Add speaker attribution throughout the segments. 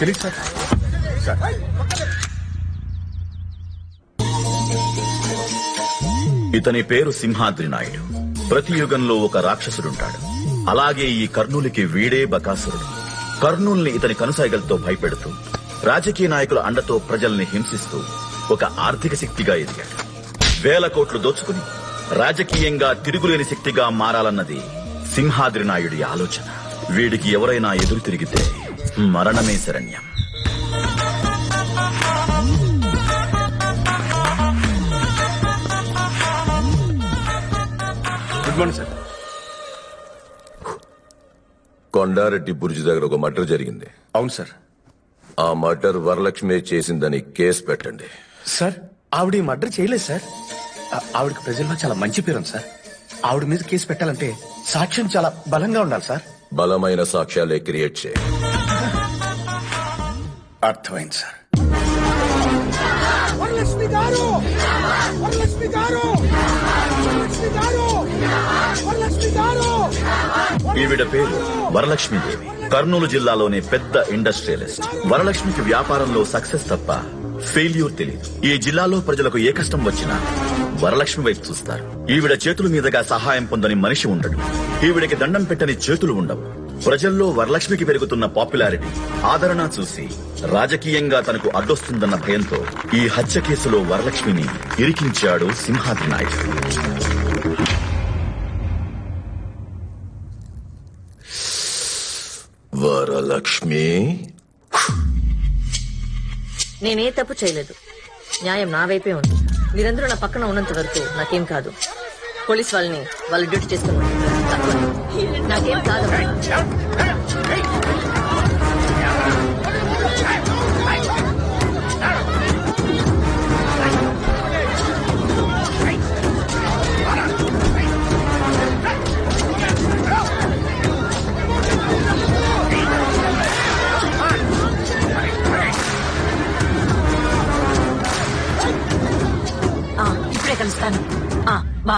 Speaker 1: తెలియదు sir sir
Speaker 2: ఇతని పేరు సింహాద్రి నాయుడు ప్రతి యుగంలో ఒక రాక్షసుడుంటాడు. అలాగే ఈ కర్నూలుకి వీడే బకాసురుడు. కర్నూల్ని ఇతని కనుసైగలతో భయపెడుతూ రాజకీయ నాయకుల అండతో ప్రజల్ని హింసిస్తూ ఒక ఆర్థిక శక్తిగా ఎదిగాడు. వేల కోట్లు దోచుకుని రాజకీయంగా తిరుగులేని శక్తిగా మారాలన్నది సింహాద్రి నాయుడి ఆలోచన. వీడికి ఎవరైనా ఎదురు తిరిగితే మరణమే శరణ్యం.
Speaker 1: Good morning sir
Speaker 3: Kondareddy Burji దగ్గర ఒక మర్డర్ జరిగింది.
Speaker 1: అవును సార్
Speaker 3: ఆ మర్డర్ వరలక్ష్మి చేసిందని కేసు పెట్టండి.
Speaker 1: సార్ ఆవిడ ఈ మర్డర్ చేయలేదు సార్ ఆ- ఆవిడకి ప్రజల్లో చాలా మంచి పేరు ఉంది సార్ ఆవిడ మీద కేసు పెట్టాలంటే సాక్ష్యం చాలా బలంగా ఉండాలి సార్
Speaker 3: బలమైన సాక్ష్యాలే క్రియేట్ చేయి.
Speaker 1: అర్థమైంది సార్.
Speaker 4: వరలక్ష్మి గారు! వరలక్ష్మి గారు! వరలక్ష్మి గారు! వరలక్ష్మి గారు!
Speaker 2: ఈవిడ పేరు వరలక్ష్మీదేవి కర్నూలు జిల్లాలోని పెద్ద ఇండస్ట్రియలిస్ట్. వరలక్ష్మికి వ్యాపారంలో సక్సెస్ తప్ప ఫెయిల్యూర్ తెలియదు ఈ జిల్లాలో ప్రజలకు ఏ కష్టం వచ్చినా వరలక్ష్మి వైపు చూస్తారు. ఈవిడ చేతుల మీదుగా సహాయం పొందని మనిషి ఉండడు. ఈవిడకి దండం పెట్టని చేతులు ఉండవు. ప్రజల్లో వరలక్ష్మికి పెరుగుతున్న పాపులారిటీ ఆదరణ చూసి రాజకీయంగా తనకు అడ్డొస్తుందన్న భయంతో ఈ హత్య కేసులో వరలక్ష్మిని ఇరికించాడు సింహాద్రి నాయుడు.
Speaker 3: వరలక్ష్మి?
Speaker 5: నేనే తప్పు చేయలేదు. న్యాయం నా వైపే ఉంది. మీరందరూ నా పక్కన ఉన్నంత వరకు నాకేం కాదు. పోలీస్ వాళ్ళని వాళ్ళు డ్యూటీ చేస్తున్నారు. నాకేం కాదు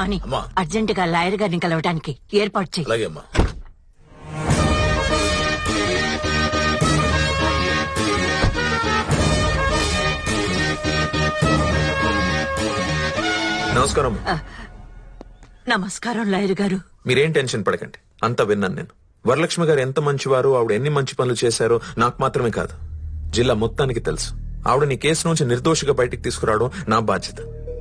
Speaker 6: బాని అర్జెంట్గా లాయర్ గారిని కలవడానికి ఏర్పాటు
Speaker 3: అలాగే అమ్మా.
Speaker 7: నమస్కారం.
Speaker 6: నమస్కారం లాయర్ గారు.
Speaker 7: మీరేం టెన్షన్ పడకండి. అంతా విన్నాను నేను. వరలక్ష్మి గారు ఎంత మంచివారు ఆవిడ ఎన్ని మంచి పనులు చేశారో నాకు మాత్రమే కాదు. జిల్లా మొత్తానికి తెలుసు. ఆవిడ నీ కేసు నుంచి నిర్దోషిగా బయటికి తీసుకురావడం నా బాధ్యత.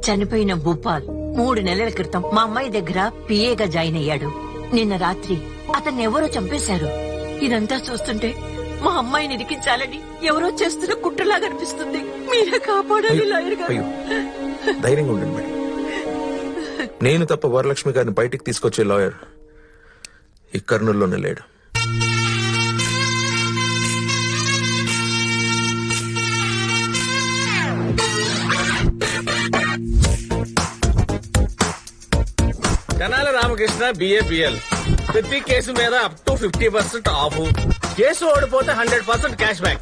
Speaker 6: చనిపోయిన భూపాల్ మూడు నెలల క్రితం మా అమ్మాయి దగ్గర పిఏగా జాయిన్ అయ్యాడు. నిన్న రాత్రి అతన్ని ఎవరో చంపేశారు. ఇదంతా చూస్తుంటే మా అమ్మాయిని ఇరికించాలని ఎవరో చేస్తున్న కుట్రలాగా అనిపిస్తుంది. మీరే కాపాడాలి లాయర్ గారు.
Speaker 7: అయ్యో ధైర్యంగా ఉండండి మేడం. నేను తప్ప వరలక్ష్మి గారిని బయటికి తీసుకొచ్చే లాయర్ ఈ కర్నూలులోనే లేడు.
Speaker 8: తెనాలి రామకృష్ణ బిఏపిఎల్ ప్రతి కేసు మీద up to fifty percent of case ఓడిపోతే హండ్రెడ్ పర్సెంట్ క్యాష్ బ్యాక్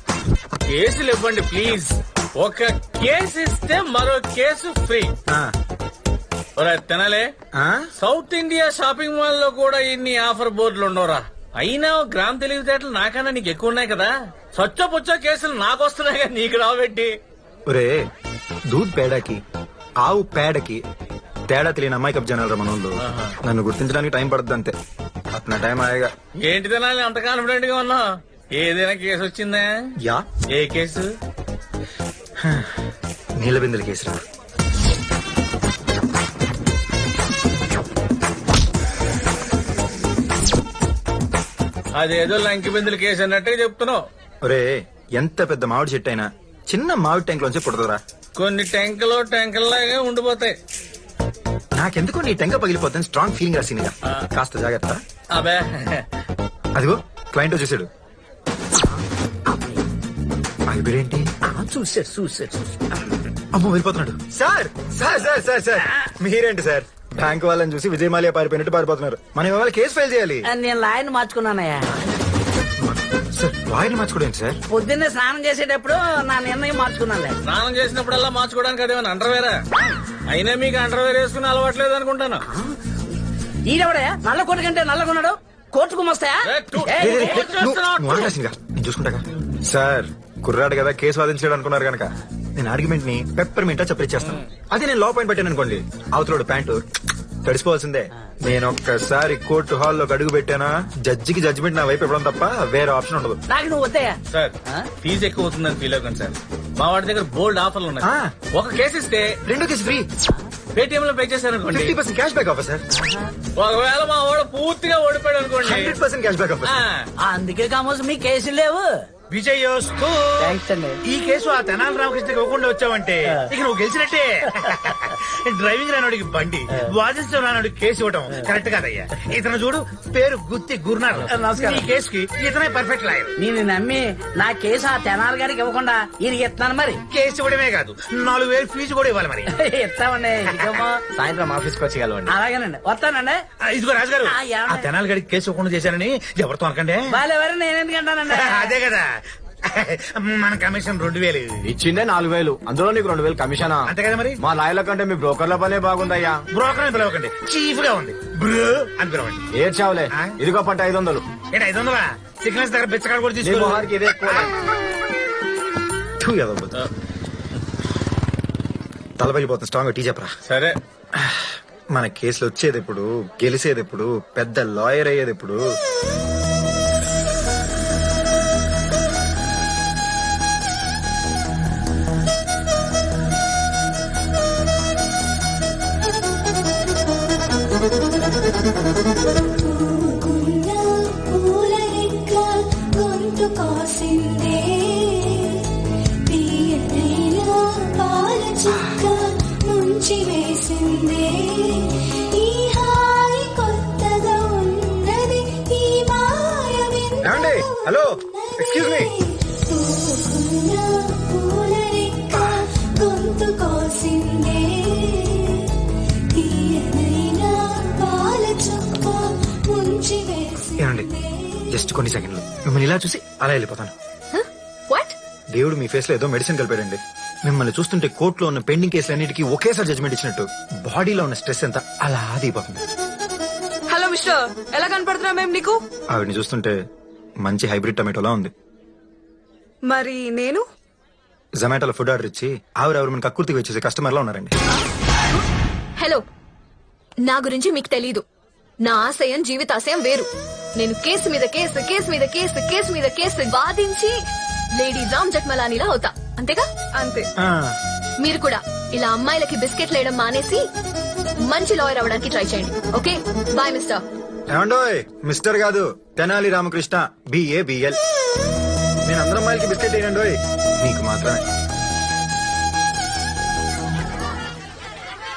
Speaker 8: కేసులు ఇవ్వండి ప్లీజ్ ఒక కేసు ఇస్తే మరో case free Tenali. South India shopping మాల్లో కూడా ఇన్ని ఆఫర్ బోర్డులు ఉండవురా. అయినా గ్రామ్ తెలివితేటలు నాకన్నా నీకు ఎక్కువ ఉన్నాయి కదా. స్వచ్ఛ పుచ్చ కేసులు నాకు వస్తున్నాయి కదా నీకు రాబెట్టి
Speaker 9: ఒరే దూద్ పేడకి ఆవు పేడకి తేడా తెలియని అమ్మాయికప్ జనాలు మనోళ్ళు. నన్ను గుర్తించడానికి టైం పడుతుంది అంతే. అతన టైం ఆయగా
Speaker 8: ఏంటి తినాలి అంత కాన్ఫిడెంట్గా ఉన్నావు? ఏదైనా కేసు వచ్చిందా?
Speaker 9: యా.
Speaker 8: ఏ కేసు?
Speaker 9: నీళ్ళ బిందెల కేసురా
Speaker 8: అదేదో లంకి బిందులు కేసు అన్నట్టుగా చెప్తున్నావు.
Speaker 9: ఒరే ఎంత పెద్ద మామిడి చెట్టు అయినా చిన్న మామిడి ట్యాంక్ లోంచి పుడతరా
Speaker 8: కొన్ని టెంకలు టెంకల్లాగా ఉండిపోతాయి.
Speaker 9: నాకెందుకు నీ టెంక పగిలిపోతుంది స్ట్రాంగ్ ఫీలింగ్ రాసిందిగా కాస్త జాగ్రత్త.
Speaker 8: అబే.
Speaker 9: అదిగో క్లయింట్ వచ్చేసాడు. ఏంటి
Speaker 8: చూసాడు చూసాడు
Speaker 9: అమ్మో వెళ్ళిపోతున్నాడు. Sir sir sir sir sir మీరేంటి సార్? బ్యాంక్ వాళ్ళని చూసి విజయమాల్య పారిపోయినట్టు పారిపోతున్నారు. మనం ఇవాళ కేసు ఫైల్ చేయాలి.
Speaker 10: నేను లాయన్ మార్చుకున్నానయ్యా.
Speaker 9: సార్ లాయర్ని మార్చుకోండి సార్?
Speaker 10: పొద్దున్నే స్నానం చేసేటప్పుడు నా నిర్ణయం మార్చుకున్నానులే.
Speaker 8: స్నానం చేసినప్పుడల్లా మార్చుకోవడానికి అదేమన్నా అండర్వేరా? అయినా మీకు అండర్వేర్ వేసుకుని అలవాట్లేదు అనుకుంటాను.
Speaker 10: ఈడెవడయ్యా? నల్ల కొడుకంటే నల్లగొన్నాడు కోర్టుకు వస్తాయా
Speaker 11: ఏ, టూ-
Speaker 10: ఏ,
Speaker 9: లే, లే, లే,
Speaker 10: ఏం
Speaker 9: నువ్వు-
Speaker 10: చేస్తున్నావ్?
Speaker 9: నువ్వు ఆగాల్సిందిగా. నేను చూసుకుంటాగా? సార్ కుర్రాడు కదా కేసు వాదించాడు అనుకున్నారు కనుక నేను ఆర్గ్యుమెంట్ని పెప్పర్ మింటా చెప్పిచ్చేస్తాను అదే నేను లో పాయింట్ పెట్టాను అనుకోండి. అవతలోడు ప్యాంటు తడిసిపోవాల్సిందే. నేను ఒక్కసారి కోర్టు హాల్లో అడుగు పెట్టానా? జడ్జికి జడ్జిమెంట్ నా వైపు ఇవ్వడం తప్ప వేరే ఆప్షన్ ఉండదు.
Speaker 10: నాకు నువ్వు వద్దయ్యా.
Speaker 11: సార్ ఫీజు ఎక్కువ అవుతుందని ఫీల్ అవ్వకండి సార్. మా వాడి దగ్గర బోల్డ్ ఆఫర్లు ఉన్నాయి.
Speaker 9: ఆ.
Speaker 11: ఒక కేసు ఇస్తే
Speaker 9: రెండో కేసు ఫ్రీ
Speaker 11: పేటిఎం లో పే చేశారనుకోండి
Speaker 9: fifty percent cashback offer sir
Speaker 11: ఒకవేళ మా వాడు పూర్తిగా ఓడిపోయాడు అనుకోండి.
Speaker 9: Hundred percent cash back offer
Speaker 11: ఆ,
Speaker 10: అందుకే కామోసు మీ కేసులు లేవు.
Speaker 11: విజయోస్తు.
Speaker 10: థ్యాంక్స్ అండి.
Speaker 11: ఈ కేసు ఆ తెనాలి రామకృష్ణకి ఇవ్వకుండా వచ్చావంటే ఇక నువ్వు గెలిచినట్టే. డ్రైవింగ్ రానోడికి బండి వాదించడం రానోడికి కేసు ఇవ్వడం కరెక్ట్ కాదయ్యా. ఇతను చూడు పేరు గుత్తి గురునాథ్.
Speaker 10: నమస్కారం.
Speaker 11: ఈ కేసుకి ఇతనే పర్ఫెక్ట్ లాయర్
Speaker 10: నేను నమ్మి నా కేసు ఆ తెనాలి గారికి ఇవ్వకుండా ఈయనకి ఇస్తున్నాను మరి.
Speaker 11: కేసు ఇవ్వడమే కాదు నాలుగు వేలు ఫీజు కూడా ఇవ్వాలి మరి.
Speaker 10: ఇస్తామండి.
Speaker 1: సాయంత్రం ఆఫీస్కి వచ్చేయగలవండి
Speaker 10: అలాగేనండి వస్తానండి.
Speaker 11: ఆ, ఇదిగో రాజుగారు
Speaker 10: ఆ,
Speaker 11: తెనాలి గడికి కేసు ఇవ్వకుండా చేశానని ఎవరితో అనకండి?
Speaker 10: వాళ్ళెవరు నేను ఎందుకంటానండి
Speaker 11: అదే కదా. మన కమిషన్ రెండు వేలు
Speaker 1: ఇచ్చిందే నాలుగు వేలు. అందులో నీకు రెండు వేలు కమిషనా?
Speaker 11: అంతే కదా మరి?
Speaker 1: మా లాయర్ల కంటే మీ బ్రోకర్ల పనే బాగుందయ్యా.
Speaker 11: బ్రోకర్ అని పిలవకండి. చీఫ్గా ఉంది. బ్రో అని పిలవండి.
Speaker 1: ఏడ్చావులే? ఇదిగో పట్ట ఐదు వందలు.
Speaker 11: ఏంటి ఐదు వందలా? సిగ్నల్స్ దగ్గర బిచ్చకాడ కూడా
Speaker 1: నీ
Speaker 11: తీసుకో
Speaker 1: మొహానికి ఇదే
Speaker 9: స్ట్రాంగ్ టీ చెప్పరా?
Speaker 11: సరే.
Speaker 9: మన కేసులు వచ్చేది ఎప్పుడు గెలిసేది ఎప్పుడు పెద్ద లాయర్ అయ్యేది ఎప్పుడు?
Speaker 12: కోసిందే తీయనైన పాల చుక్క ముంచి వేసిందే. ఈ హాయి కొత్తగా ఉన్నది ఈ మాయ
Speaker 9: ఏమండి? హలో? Excuse me?
Speaker 12: పూల రెక్క గొంతు కోసిందే. తీయనైన పాల చుక్క ముంచి
Speaker 9: ఏమండి?
Speaker 12: వేసిందే.
Speaker 9: జస్ట్ కొన్ని సెకండ్లు. మిమ్మల్ని ఇలా చూసి అలా వెళ్ళిపోతాను.
Speaker 5: వాట్
Speaker 9: దేవుడు మీ ఫేస్లో ఏదో మెడిసిన్ కలిపాడండి. మిమ్మల్ని చూస్తుంటే కోర్టులో ఉన్న పెండింగ్ కేసులన్నిటికీ ఒకేసారి జడ్జ్మెంట్ ఇచ్చినట్టు. బాడీలో ఉన్న స్ట్రెస్ ఎంత అలా దిగిపోతుంది
Speaker 13: హలో మిస్టర్ ఎలా కనపడుతున్నా మేము నీకు?
Speaker 9: ఆవిడని చూస్తుంటే మంచి హైబ్రిడ్ టమాటోలా ఉంది.
Speaker 13: మరి నేను?
Speaker 9: జొమాటోలో ఫుడ్ ఆర్డర్ ఇచ్చి ఆవిరెవరు మన కక్కుర్తికి వచ్చేసి కస్టమర్ లా ఉన్నారండి.
Speaker 13: హలో నా గురించి మీకు తెలీదు. నా ఆశయం జీవితాశయం వేరు. నేను కేసు మీద కేసు కేసు మీద కేసు కేసు మీద కేసు వాదించి లేడీ రామ్ జట్మలానిలా అవుతా. అంతేగా? అంతే.
Speaker 9: ఆ,
Speaker 13: మీరు కూడా ఇలా అమ్మాయిలకి బిస్కెట్లు వేయడం మానేసి మంచి లాయర్ అవ్వడానికి ట్రై చేయండి. ఓకే? Bye mister.
Speaker 9: ఏమండోయ్? మిస్టర్ కాదు తెనాలి రామకృష్ణ బిఏ బిఎల్ నేను అందరం అమ్మాయిలకి బిస్కెట్ వేయండి మీకు మాత్రమే.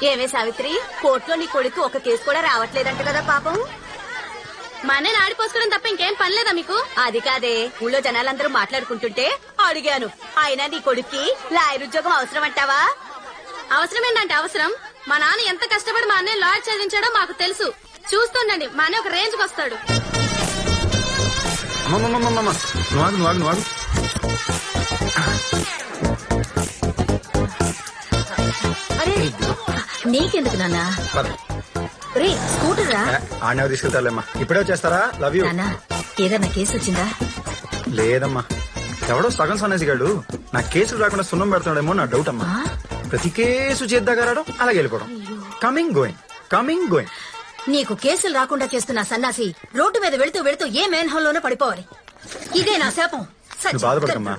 Speaker 13: ఏమే సావిత్రి కోర్టులో నీ కొడుకు ఒక కేసు కూడా రావట్లేదంట కదా పాపం. మన ఆడిపోసుకోవడం తప్ప ఇంకేం పని లేదా మీకు? అది కాదే. ఊళ్ళో జనాలందరూ మాట్లాడుకుంటుంటే అడిగాను. అయినా నీ కొడుక్కి లాయర్ ఉద్యోగం అవసరం అంటావా అవసరం. ఏంటంటే అవసరం మా నాన్న ఎంత కష్టపడి మా అన్నయ్య లాయర్ చదివించాడో మాకు తెలుసు. చూస్తుండండి మా అన్నయ్య ఒక రేంజ్కి వస్తాడు.
Speaker 5: అరే నీకెందుకు నాన్న. రే స్కూటర్ రా.
Speaker 9: ఆడనే తీసుకెళ్తారులేమ్మా. ఇప్పుడే వచ్చేస్తారా? లవ్ యూ
Speaker 5: ఏదన్నా కేసు వచ్చిందా?
Speaker 9: లేదమ్మా. ఎవడో సగం సన్నేసి గాడు నా కేసులు రాకుండా సున్నం పెడతాడేమో నా డౌట్ అమ్మా. ప్రతి కేసు చేద్దాగా రావడం అలాగే వెళ్ళిపోవడం. కమింగ్ గోయింగ్ కమింగ్ గోయింగ్
Speaker 5: నీకు కేసులు రాకుండా చేస్తున్న సన్నాసి రోడ్డు మీద వెళుతూ వెళుతూ ఏ మేన్లోనే పడిపోవాలి. ఇదే నా శాపం.
Speaker 9: నువ్వు బాధపడకమ్మా.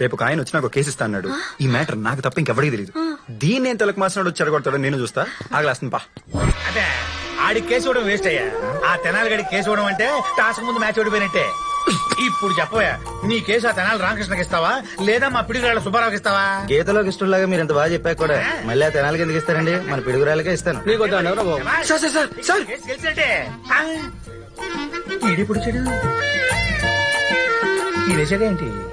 Speaker 9: రేపు ఒక ఆయన వచ్చి నాకు ఒక కేసు ఇస్తా అన్నాడు. ఈ మ్యాటర్ నాకు తప్ప ఇంకెవడికి తెలియదు దీన్ని నేను తలకు మాసినాడు చెడగొడతాడు నేను చూస్తా. ఆగలేస్తుంది పా.
Speaker 11: ఆడి కేసు ఇవ్వడం వేస్ట్ అయ్యా. ఆ తెనాలి గడి కేసు ఇవ్వడం అంటే టాస్క్ ముందు మ్యాచ్ ఓడిపోయినట్టే. ఇప్పుడు చెప్పవా నీ కేసు ఆ తెనాలి రామకృష్ణకి ఇస్తావా? లేదా మా పిడిగాళ్ళ సుబ్బారావుకి ఇస్తావా?
Speaker 9: గీతలోకి ఇష్టంలాగా మీరు ఇంత బాగా చెప్పాక కూడా. మళ్ళీ ఆ తెనాలకి ఎందుకు ఇస్తారండి? మన పిడుగురాలకే ఇస్తాను. Sir sir sir sir.
Speaker 11: Case గెలిచినట్టే. ఆ. ఈడిప్పుడు చెడు ఈ ఏంటి?